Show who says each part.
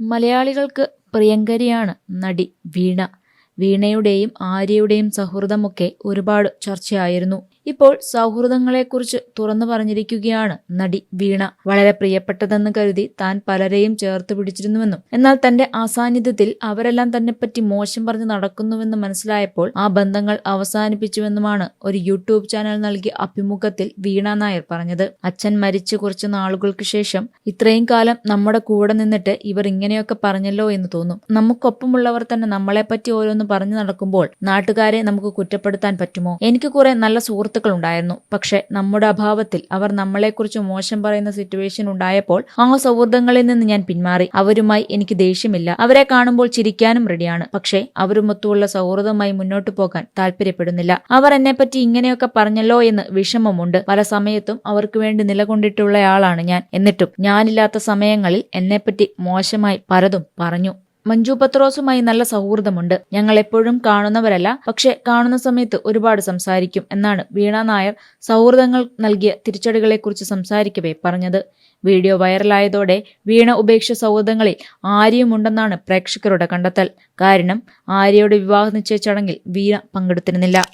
Speaker 1: മലയാളികൾക്ക് പ്രിയങ്കരിയാണ് നടി വീണ. വീണയുടെയും ആര്യയുടെയും സൗഹൃദമൊക്കെ ഒരുപാട് ചർച്ചയായിരുന്നു. ഇപ്പോൾ സൗഹൃദങ്ങളെക്കുറിച്ച് തുറന്നു പറഞ്ഞിരിക്കുകയാണ് നടി വീണ. വളരെ പ്രിയപ്പെട്ടതെന്ന് കരുതി താൻ പലരെയും ചേർത്ത് പിടിച്ചിരുന്നുവെന്നും എന്നാൽ തന്റെ അസാന്നിധ്യത്തിൽ അവരെല്ലാം തന്നെപ്പറ്റി മോശം പറഞ്ഞ് നടക്കുന്നുവെന്ന് മനസ്സിലായപ്പോൾ ആ ബന്ധങ്ങൾ അവസാനിപ്പിച്ചുവെന്നുമാണ് ഒരു യൂട്യൂബ് ചാനൽ നൽകിയ അഭിമുഖത്തിൽ വീണ നായർ പറഞ്ഞത്. അച്ഛൻ മരിച്ചു കുറച്ച് നാളുകൾക്ക് ശേഷം ഇത്രയും കാലം നമ്മുടെ കൂടെ നിന്നിട്ട് ഇവർ ഇങ്ങനെയൊക്കെ പറഞ്ഞല്ലോ എന്ന് തോന്നും. നമുക്കൊപ്പമുള്ളവർ തന്നെ നമ്മളെപ്പറ്റി ഓരോന്ന് പറഞ്ഞു നടക്കുമ്പോൾ നാട്ടുകാരെ നമുക്ക് കുറ്റപ്പെടുത്താൻ പറ്റുമോ? എനിക്ക് കുറെ നല്ല സുഹൃത്തുക്കൾ ഉണ്ടായിരുന്നു. പക്ഷെ നമ്മുടെ അഭാവത്തിൽ അവർ നമ്മളെക്കുറിച്ച് മോശം പറയുന്ന സിറ്റുവേഷൻ ഉണ്ടായപ്പോൾ ആ സൗഹൃദങ്ങളിൽ നിന്ന് ഞാൻ പിന്മാറി. അവരുമായി എനിക്ക് ദേഷ്യമില്ല. അവരെ കാണുമ്പോൾ ചിരിക്കാനും റെഡിയാണ് പക്ഷേ അവരുമൊത്തുള്ള സൗഹൃദമായി മുന്നോട്ട് പോകാൻ താല്പര്യപ്പെടുന്നില്ല. അവർ എന്നെപ്പറ്റി ഇങ്ങനെയൊക്കെ പറഞ്ഞല്ലോ എന്ന് വിഷമമുണ്ട്. പല സമയത്തും അവർക്ക് വേണ്ടി നിലകൊണ്ടിട്ടുള്ളയാളാണ് ഞാൻ. എന്നിട്ടും ഞാനില്ലാത്ത സമയങ്ങളിൽ എന്നെപ്പറ്റി മോശമായി പലതും പറഞ്ഞു. മഞ്ജു പത്രോസുമായി നല്ല സൗഹൃദമുണ്ട്. ഞങ്ങൾ എപ്പോഴും കാണുന്നവരല്ല പക്ഷെ കാണുന്ന സമയത്ത് ഒരുപാട് സംസാരിക്കും എന്നാണ് വീണ നായർ സൗഹൃദങ്ങൾ നൽകിയ തിരിച്ചടികളെക്കുറിച്ച് സംസാരിക്കവേ പറഞ്ഞത്. വീഡിയോ വൈറലായതോടെ വീണ ഉപേക്ഷ സൗഹൃദങ്ങളിൽ ആര്യയുമുണ്ടെന്നാണ് പ്രേക്ഷകരുടെ കണ്ടെത്തൽ. കാരണം ആര്യയുടെ വിവാഹ നിശ്ചയ ചടങ്ങിൽ വീണ പങ്കെടുത്തിരുന്നില്ല.